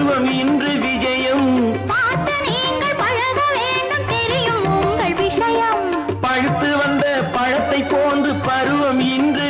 பருவம் இன்று விஜயம் பழுத்து வந்த பழத்தை போன்று பருவம் இன்று